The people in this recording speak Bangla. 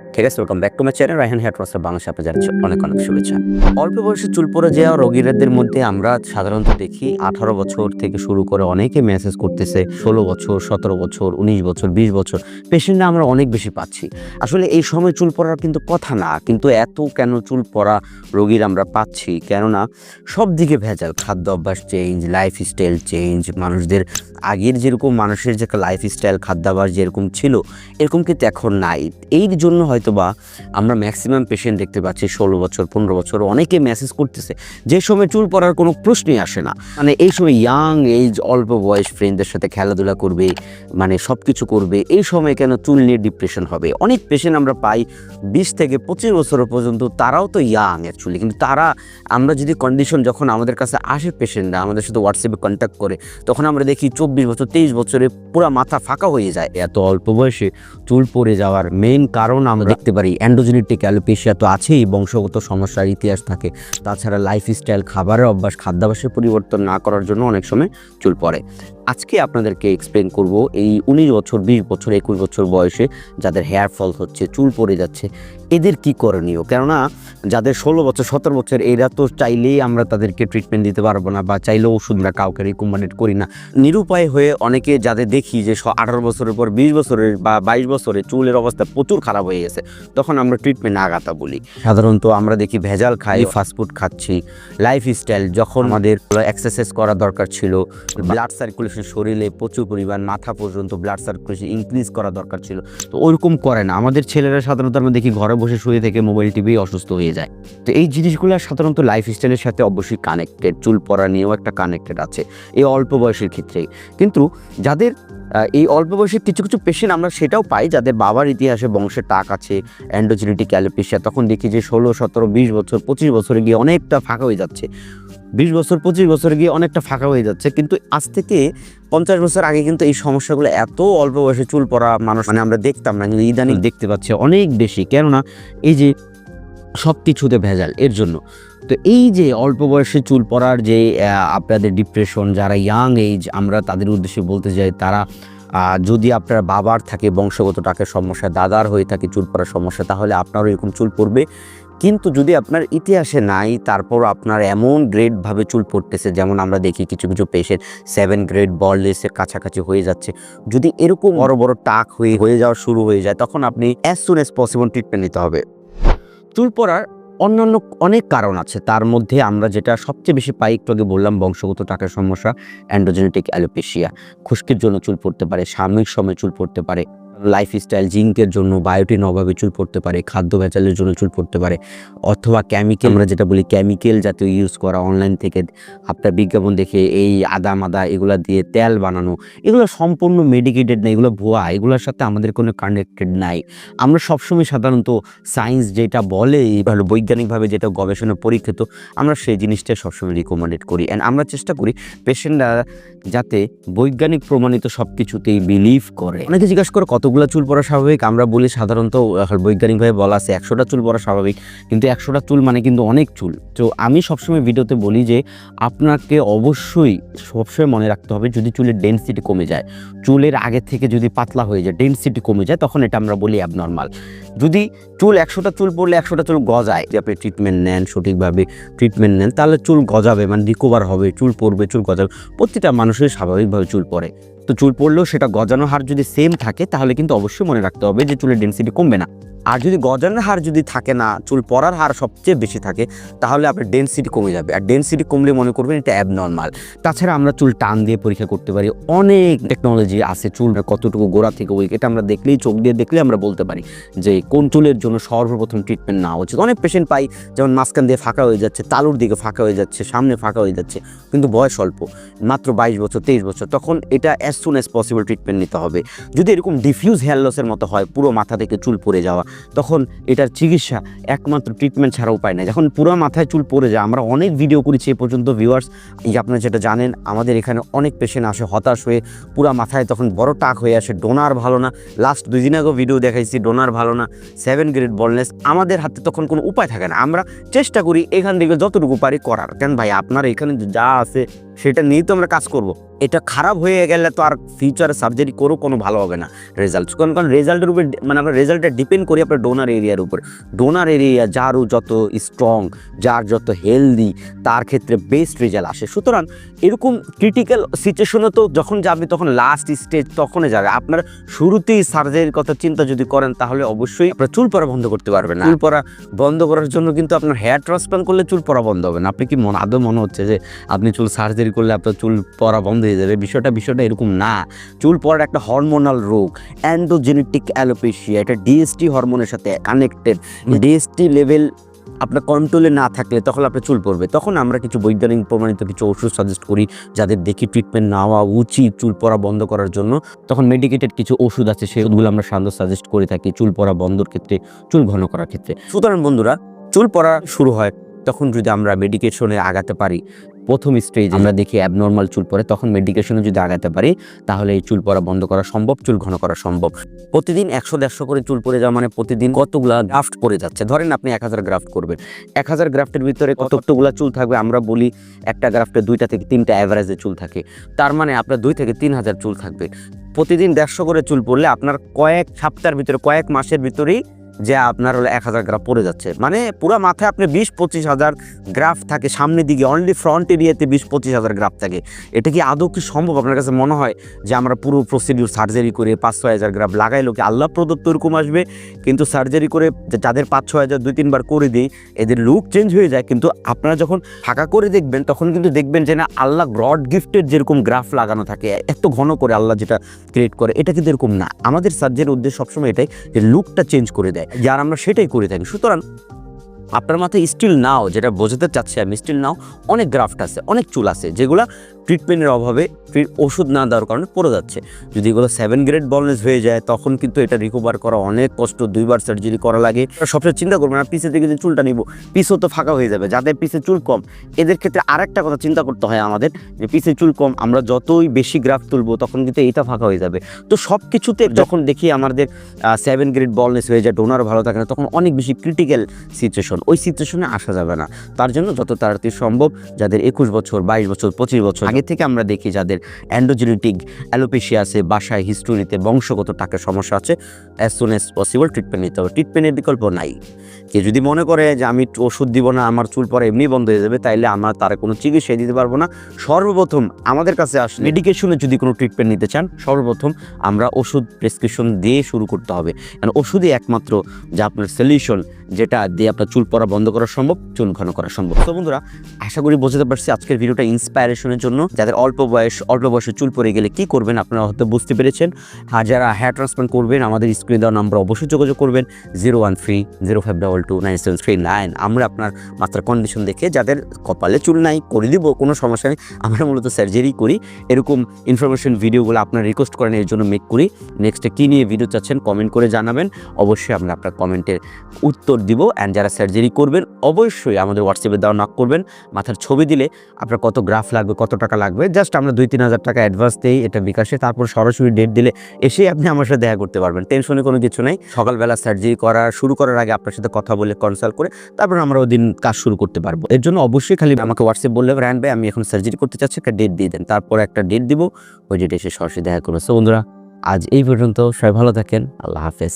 you ঠিক আছে welcome back to my channel Raihan here ট্রাস্টার বাংলাদেশে জানাচ্ছি অনেক অনেক শুভেচ্ছা। অল্প বয়সে চুল পড়ে যাওয়া রোগীদের মধ্যে আমরা সাধারণত দেখি, আঠারো বছর থেকে শুরু করে অনেকে মেসেজ করতেছে, ষোলো বছর, সতেরো বছর, উনিশ বছর, বিশ বছর পেশেন্টরা আমরা অনেক বেশি পাচ্ছি। আসলে এই সময় চুল পড়ার কিন্তু কথা না, কিন্তু এত কেন চুল পড়া রোগীর আমরা পাচ্ছি? কেননা সব দিকে ভেজাল, খাদ্য অভ্যাস চেঞ্জ লাইফ স্টাইল চেঞ্জ মানুষদের আগের যেরকম মানুষের যে লাইফ স্টাইল খাদ্যাভ্যাস যেরকম ছিল, এরকম কিন্তু এখন নাই। এই জন্য হয়তো বা আমরা ম্যাক্সিমাম পেশেন্ট দেখতে পাচ্ছি ষোলো বছর, পনেরো বছর। অনেকে মেসেজ করতেছে, যে সময় চুল পড়ার কোনো প্রশ্নই আসে না। মানে এই সময় ইয়াং এইজ অল্প বয়স ফ্রেন্ডদের সাথে খেলাধুলা করবে মানে সব কিছু করবে, এই সময় কেন চুল নিয়ে ডিপ্রেশন হবে? অনেক পেশেন্ট আমরা পাই বিশ থেকে পঁচিশ বছর পর্যন্ত তারাও তো ইয়াং অ্যাকচুয়ালি কিন্তু তারা, আমরা যদি কন্ডিশন যখন আমাদের কাছে আসে পেশেন্টরা আমাদের সাথে হোয়াটসঅ্যাপে কন্ট্যাক্ট করে, তখন আমরা দেখি চব্বিশ বছর, তেইশ বছরে পুরো মাথা ফাঁকা হয়ে যায়। এত অল্প বয়সে চুল পড়ে যাওয়ার মেন কারণ আমরা দেখতে পারি। অ্যান্ডোজেনেটিক অ্যালোপেশিয়া তো আছেই, বংশগত সমস্যার ইতিহাস থাকে। তাছাড়া লাইফস্টাইল খাবারের অভ্যাস, খাদ্যাভ্যাসের পরিবর্তন না করার জন্য অনেক সময় চুল পড়ে। আজকে আপনাদেরকে এক্সপ্লেন করব এই উনিশ বছর, বিশ বছর, একুশ বছর বয়সে যাদের হেয়ার ফল হচ্ছে, চুল পড়ে যাচ্ছে, এদের কি করণীয়? কেননা যাদের ষোলো বছর সতেরো বছর এরা তো চাইলেই আমরা তাদেরকে ট্রিটমেন্ট দিতে পারব না বা চাইলেও ওষুধ আমরা কাউকে রিকমেন্ডেড করি না। নিরুপায় হয়ে অনেকে যাদের দেখি যে আঠারো বছরের পর বিশ বছরের বা বাইশ বছরে চুলের অবস্থা প্রচুর খারাপ হয়ে গেছে তখন আমরা ট্রিটমেন্ট আগাতা বলি। সাধারণত আমরা দেখি ভেজাল খাই ফাস্টফুড খাচ্ছি লাইফ স্টাইল যখন আমাদের এক্সারসাইজ করা দরকার ছিল ব্লাড সার্কুলেশন শরীরে প্রচুর পরিমাণ মাথা পর্যন্ত ব্লাড সার্কুলেশন ইনক্রিজ করা দরকার ছিল। তো ওরকম করে না। আমাদের ছেলেরা সাধারণত আমরা দেখি ঘরে বসে শুয়ে থেকে মোবাইল টিভি অসুস্থ হয়ে যায়। তো এই জিনিসগুলো সাধারণত লাইফ স্টাইলের সাথে অবশ্যই কানেক্টেড চুল পরা নিয়েও একটা কানেক্টেড আছে, এই অল্প বয়সের ক্ষেত্রে কিন্তু যাদের এই অল্প বয়সের কিছু কিছু পেশেন্ট আমরা সেটাও পাই যাদের বাবার ইতিহাসে বংশের টাক আছে অ্যান্ডোজেনেটিক অ্যালোপেশিয়া তখন দেখি যে ষোলো, সতেরো, বিশ বছর, পঁচিশ বছরে গিয়ে অনেকটা ফাঁকা হয়ে যাচ্ছে। বিশ বছর, পঁচিশ বছরে গিয়ে অনেকটা ফাঁকা হয়ে যাচ্ছে। কিন্তু আজ থেকে পঞ্চাশ বছর আগে কিন্তু এই সমস্যাগুলো এত অল্প বয়সে চুল পড়া মানুষ মানে আমরা দেখতাম না, কিন্তু ইদানিং দেখতে পাচ্ছি অনেক বেশি। কেননা এই যে সব কিছুতে ভেজাল, এর জন্য। তো এই যে অল্প বয়সে চুল পড়ার যে আপনাদের ডিপ্রেশন যারা ইয়াং এইজ আমরা তাদের উদ্দেশ্যে বলতে চাই, তারা যদি আপনার বাবার থাকে, বংশগত টাকের সমস্যা, দাদার হয়ে থাকে, চুল পড়ার সমস্যা, তাহলে আপনারও এরকম চুল পড়বে। কিন্তু যদি আপনার ইতিহাসে নাই, তারপর আপনার এমন গ্রেডভাবে চুল পড়তেছে, যেমন আমরা দেখি কিছু কিছু পেশেন্ট সেভেন গ্রেড বললেসের কাছাকাছি হয়ে যাচ্ছে। যদি এরকম বড় বড় টাক হয়ে হয়ে যাওয়া শুরু হয়ে যায়, তখন আপনি as soon as possible treatment নিতে হবে। চুল পড়ার অন্যান্য অনেক কারণ আছে। তার মধ্যে আমরা যেটা সবচেয়ে বেশি পাই, একটু আগে বললাম বংশগত টাকার সমস্যা অ্যান্ড্রোজেনেটিক অ্যালোপেশিয়া খুশকির জন্য চুল পড়তে পারে, সাময়িক সময় চুল পড়তে পারে লাইফ স্টাইল জিঙ্কের জন্য বায়োটিন অভাবে চুল পড়তে পারে, খাদ্য ভেজালের জন্য চুল পড়তে পারে, অথবা কেমিক্যাল আমরা যেটা বলি কেমিক্যাল জাতীয় ইউজ করা অনলাইন থেকে আপনার বিজ্ঞাপন দেখে এই আদা, মাদা এগুলা দিয়ে তেল বানানো, এগুলো সম্পূর্ণ মেডিকেটেড না, এগুলো ভুয়া, এগুলোর সাথে আমাদের কোনো কানেক্টেড নাই। আমরা সবসময় সাধারণত সায়েন্স যেটা বলে ভালো বৈজ্ঞানিকভাবে যেটা গবেষণা পরীক্ষিত, আমরা সেই জিনিসটা সবসময় রিকমেন্ডেড করি। অ্যান্ড আমরা চেষ্টা করি পেশেন্টরা যাতে বৈজ্ঞানিক প্রমাণিত সব কিছুতেই বিলিভ করে। অনেকে জিজ্ঞাসা করে কতগুলো চুল পড়া স্বাভাবিক, আমরা বলি সাধারণত বৈজ্ঞানিকভাবে বলা আছে একশোটা চুল পড়া স্বাভাবিক, কিন্তু একশোটা চুল মানে কিন্তু অনেক চুল। তো আমি সবসময় ভিডিওতে বলি যে, আপনাকে অবশ্যই সবসময় মনে রাখতে হবে যদি চুলের ডেন্সিটি কমে যায়, চুলের আগে থেকে যদি পাতলা হয়ে যায় ডেন্সিটি কমে যায়, তখন এটা আমরা বলি অ্যাবনর্মাল যদি চুল একশোটা চুল পড়লে একশোটা চুল গজায়, যদি আপনি ট্রিটমেন্ট নেন, সঠিকভাবে ট্রিটমেন্ট নেন, তাহলে চুল গজাবে মানে রিকভার হবে, চুল পড়বে, চুল গজাবে, প্রতিটা মানুষের স্বাভাবিকভাবে চুল পড়ে। তো চুল পড়লেও সেটা গজানোর হার যদি সেম থাকে, তাহলে কিন্তু অবশ্যই মনে রাখতে হবে যে চুলের ডেন্সিটি কমবে না। আর যদি গজানোর হার যদি থাকে না, চুল পড়ার হার সবচেয়ে বেশি থাকে, তাহলে আপনার ডেন্সিটি কমে যাবে। আর ডেন্সিটি কমলে মনে করবেন এটা অ্যাবনর্মাল তাছাড়া আমরা চুল টান দিয়ে পরীক্ষা করতে পারি। অনেক টেকনোলজি আছে চুল কতটুকু গোড়া থেকে ওই এটা আমরা দেখলেই, চোখ দিয়ে দেখলেই আমরা বলতে পারি যে কোন চুলের জন্য সর্বপ্রথম ট্রিটমেন্ট নেওয়া উচিত। অনেক পেশেন্ট পাই, যেমন মাঝখান দিয়ে ফাঁকা হয়ে যাচ্ছে, তালুর দিকে ফাঁকা হয়ে যাচ্ছে, সামনে ফাঁকা হয়ে যাচ্ছে, কিন্তু বয়স অল্প, মাত্র বাইশ বছর, তেইশ বছর, তখন এটা as soon as possible treatment নিতে হবে। যদি এরকম ডিফিউজ হেয়ার লসের মতো হয়, পুরো মাথা থেকে চুল পড়ে যাওয়া তখন এটার চিকিৎসা একমাত্র ট্রিটমেন্ট ছাড়া উপায় নেই। যখন পুরো মাথায় চুল পড়ে যায়, আমরা অনেক ভিডিও করেছি এ পর্যন্ত ভিউয়ার্স এই আপনারা যেটা জানেন, আমাদের এখানে অনেক পেশেন্ট আসে হতাশ হয়ে, পুরো মাথায় তখন বড় টাক হয়ে আসে ডোনার ভালো না। লাস্ট দুই দিন আগেও ভিডিও দেখাইছি ডোনার ভালো না সেভেন গ্রেড বলনেস আমাদের হাতে তখন কোনো উপায় থাকে না। আমরা চেষ্টা করি এখান থেকে যতটুকু পারি করার। কেন ভাই, আপনার এখানে যা আছে সেটা নিয়েই তো আমরা কাজ করব। এটা খারাপ হয়ে গেলে তো আর ফিউচারে সার্জারি করো কোনো ভালো হবে না রেজাল্ট কারণ কারণ রেজাল্টের উপর মানে আমরা রেজাল্টটা ডিপেন্ড করি আপনার ডোনার এরিয়ার উপর। ডোনার এরিয়া যার যত স্ট্রং যার যত হেলদি তার ক্ষেত্রে বেস্ট রেজাল্ট আসে। সুতরাং এরকম ক্রিটিক্যাল সিচুয়েশনে তো যখন যাবে তখন লাস্ট স্টেজ তখনই যাবে। আপনার শুরুতেই সার্জারির কথা চিন্তা যদি করেন তাহলে অবশ্যই আপনার চুল পরা বন্ধ করতে পারবেন না। চুল পড়া বন্ধ করার জন্য কিন্তু আপনার হেয়ার ট্রান্সপ্লান্ট করলে চুল পরা বন্ধ হবে না। আপনি কি মনে আদৌ মনে হচ্ছে যে আপনি চুল সার্জারি করলে আপনার চুল পড়া বন্ধ হয়ে যাবে। বিষয়টা বিষয়টা এরকম না। চুল পড়ার একটা হরমোনাল রোগ অ্যান্ডোজেনেটিক অ্যালোপেশিয়া এটা ডিএসটি হরমোনের সাথে কানেক্টেড ডিএসটি লেভেল আপনার কন্ট্রোলে না থাকলে তখন আপনার চুল পড়বে। তখন আমরা কিছু বৈজ্ঞানিক প্রমাণিত কিছু ওষুধ সাজেস্ট করি যাদের দেখি ট্রিটমেন্ট নেওয়া উচিত চুল পড়া বন্ধ করার জন্য। তখন মেডিকেটেড কিছু ওষুধ আছে সেগুলো আমরা সাধারণত সাজেস্ট করে থাকি চুল পড়া বন্ধর ক্ষেত্রে চুল ঘন করার ক্ষেত্রে। সুতরাং বন্ধুরা চুল পড়া শুরু হয় তখন যদি আমরা মেডিকেশনে আগাতে পারি। প্রথম স্টেজ আমরা দেখি অ্যাবনর্মাল চুল পড়ে তখন মেডিকেশনে যদি আগাতে পারি তাহলে এই চুল পরা বন্ধ করা সম্ভব চুল ঘন করা সম্ভব। প্রতিদিন একশো দেড়শো করে চুল পরে যাওয়া মানে প্রতিদিন কতগুলা গ্রাফট পরে যাচ্ছে? ধরেন আপনি এক হাজার গ্রাফট করবেন। এক হাজার গ্রাফটের ভিতরে কতগুলা চুল থাকবে? আমরা বলি একটা গ্রাফটে দুইটা থেকে তিনটা অ্যাভারেজে চুল থাকে। তার মানে আপনার দুই থেকে তিন হাজার চুল থাকবে। প্রতিদিন দেড়শো করে চুল পড়লে আপনার কয়েক সপ্তাহের ভিতরে কয়েক মাসের ভিতরেই যে আপনার হলো এক হাজার গ্রাফ পড়ে যাচ্ছে। মানে পুরো মাথায় আপনি বিশ পঁচিশ হাজার গ্রাফ থাকে সামনের দিকে অনলি ফ্রন্ট এরিয়াতে বিশ পঁচিশ হাজার গ্রাফ থাকে। এটা কি আদৌ কি সম্ভব? আপনার কাছে মনে হয় যে আমরা পুরো প্রসিডিউর সার্জারি করে পাঁচ ছয় হাজার গ্রাফ লাগাইলো কি আল্লাহ প্রদত্ত এরকম আসবে? কিন্তু সার্জারি করে যাদের পাঁচ ছয় হাজার দুই তিনবার করে দিই, এদের লুক চেঞ্জ হয়ে যায়। কিন্তু আপনারা যখন ফাঁকা করে দেখবেন, তখন কিন্তু দেখবেন যে না, আল্লাহ ব্রড গিফটের যেরকম গ্রাফ লাগানো থাকে, এত ঘন করে আল্লাহ যেটা ক্রিয়েট করে, এটা কিন্তু এরকম না। আমাদের সার্জারির উদ্দেশ্য সবসময় এটাই যে লুকটা চেঞ্জ করে দেয়। যার আমরা সেটাই করে থাকি। সুতরাং আপনার মাথায় স্টিল নাও যেটা বোঝাতে চাচ্ছি আমি স্টিল নাও অনেক গ্রাফট আছে অনেক চুল আছে যেগুলা ট্রিটমেন্টের অভাবে ওষুধ না দেওয়ার কারণে পড়ে যাচ্ছে। যদি এগুলো সেভেন গ্রেড বলনেস হয়ে যায় তখন কিন্তু এটা রিকভার করা অনেক কষ্ট দুইবার সার্জারি করা লাগে। সবসময় চিন্তা করবেন না পিসে থেকে যে চুলটা নিব পিসও তো ফাঁকা হয়ে যাবে। যাদের পিসে চুল কম এদের ক্ষেত্রে আরেকটা কথা চিন্তা করতে হয় আমাদের যে পিসে চুল কম আমরা যতই বেশি গ্রাফ তুলবো তখন কিন্তু এটা ফাঁকা হয়ে যাবে। তো সব কিছুতে যখন দেখি আমাদের সেভেন গ্রেড বলনেস হয়ে যায় ডোনার ভালো থাকে না তখন অনেক বেশি ক্রিটিক্যাল সিচুয়েশন ওই সিচুয়েশনে আসা যাবে না। তার জন্য যত তাড়াতাড়ি সম্ভব যাদের একুশ বছর, বাইশ বছর, পঁচিশ বছর, আগে থেকে আমরা দেখি যাদের অ্যান্ডোজেনেটিক অ্যালোপেশিয়া আছে, বাসায় হিস্টোরিতে বংশগত টাকার সমস্যা আছে as soon as possible treatment নিতে হবে। ট্রিটমেন্টের বিকল্প নাই। কে যদি মনে করে যে আমি ওষুধ দিব না, আমার চুল পরে এমনি বন্ধ হয়ে যাবে, তাইলে আমরা তার কোনো চিকিৎসা দিতে পারব না। সর্বপ্রথম আমাদের কাছে আসলে মেডিকেশনে যদি কোনো ট্রিটমেন্ট নিতে চান, সর্বপ্রথম আমরা ওষুধ প্রেসক্রিপশন দিয়ে শুরু করতে হবে। কারণ ওষুধই একমাত্র যে আপনার সলিউশন যেটা দিয়ে আপনার চুল পড়া বন্ধ করা সম্ভব, চুল ঘন করা সম্ভব। তো বন্ধুরা, আশা করি বোঝাতে পারছি আজকের ভিডিওটা ইন্সপায়ারেশনের জন্য। যাদের অল্প বয়স, অল্প বয়সে চুল পড়ে গেলে কি করবেন আপনারা হয়তো বুঝতে পেরেছেন। আর যারা হেয়ার ট্রান্সপ্লান্ট করবেন, আমাদের স্ক্রিনে দেওয়া নাম্বার অবশ্যই যোগাযোগ করবেন zero one three zero five double two nine seven three nine আমরা আপনার মাত্রার কন্ডিশন দেখে যাদের কপালে চুল নাই, করে দিব, কোনো সমস্যা নেই। আমরা মূলত সার্জারি করি। এরকম ইনফরমেশন ভিডিওগুলো আপনার রিকোয়েস্ট করেন, এর জন্য মেক করি। নেক্সটে কী নিয়ে ভিডিও চাচ্ছেন কমেন্ট করে জানাবেন। অবশ্যই আমরা আপনার কমেন্টের উত্তর দিব। অ্যান্ড যারা সার্জারি করবেন, অবশ্যই আমাদের হোয়াটসঅ্যাপে দেওয়া নক করবেন। মাথার ছবি দিলে আপনার কত গ্রাফ লাগবে, কত টাকা লাগবে জাস্ট আমরা দুই তিন হাজার টাকা অ্যাডভান্স দিই এটা বিকাশে, তারপর সরাসরি ডেট দিলে এসেই আপনি আমার সাথে দেখা করতে পারবেন টেনশনে কোনো কিছু নেই। সকালবেলা সার্জারি করা শুরু করার আগে আপনার সাথে কথা বলে কনসাল্ট করে তারপর আমরা ওই দিন কাজ শুরু করতে পারব। এর জন্য অবশ্যই খালি আমাকে হোয়াটসঅ্যাপ বললে, র্যান ভাই, আমি এখন সার্জারি করতে চাচ্ছি, একটা ডেট দিয়ে দেন। তারপর একটা ডেট দিব, ওই ডেটে এসে সরাসরি দেখা করব। সো বন্ধুরা, আজ এই পর্যন্ত, সবাই ভালো থাকেন, আল্লাহ হাফেজ।